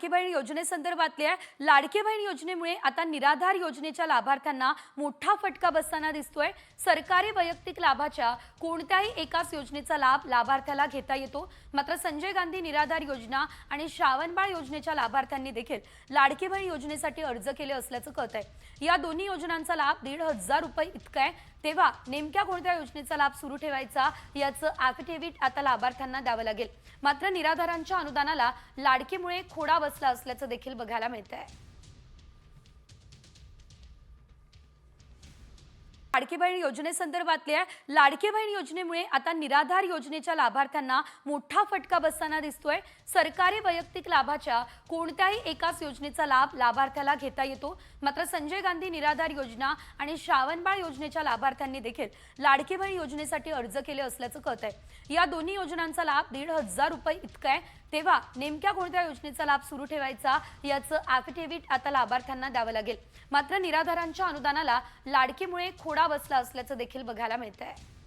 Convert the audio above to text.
लाडकी बहीण योजनेसंदर्भातली आहे लाडकी बहीण योजनेमुळे आता निराधार योजनेच्या लाभार्थ्यांना मोठा फटका बसताना दिसतोय. सरकारी वैयक्तिक लाभाच्या कोणत्याही एकाच योजनेचा लाभ लाभार्थ्याला घेता येतो. मात्र संजय गांधी निराधार योजना आणि श्रावणबाळ योजनेच्या लाभार्थ्यांनी देखील लाडकी बहीण योजनेसाठी अर्ज केले असल्याचं कळत आहे या दोन्ही योजनांचा लाभ दीड हजार रुपये इतका आहे. तेव्हा नेमक्या कोणत्या योजनेचा लाभ सुरू ठेवायचा याचं ॲफिडेव्हिट आता लाभार्थ्यांना द्यावं लागेल. मात्र निराधारांच्या अनुदानाला लाडकीमुळे खोडा बसला असल्याचं देखील बघायला मिळत आहे लाडकी बहीण योजनेसंदर्भातली आहे लाडकी बहीण योजनेमुळे आता निराधार योजनेच्या लाभार्थ्यांना मोठा फटका बसताना दिसतोय. सरकारी वैयक्तिक लाभाच्या कोणत्याही एकाच योजनेचा लाभ लाभार्थ्याला घेता येतो. मात्र संजय गांधी निराधार योजना आणि श्रावणबाळ योजनेच्या लाभार्थ्यांनी देखील लाडकी बहीण योजनेसाठी अर्ज केले असल्याचं कळत आहे या दोन्ही योजनांचा लाभ दीड हजार रुपये इतका आहे. तेव्हा नेमक्या कोणत्या योजनेचा लाभ सुरू ठेवायचा याचं ॲफिडेव्हिट आता लाभार्थ्यांना द्यावं लागेल. मात्र निराधारांच्या अनुदानाला लाडकीमुळे खोडा बसला असल्याचं देखील बघायला मिळत आहे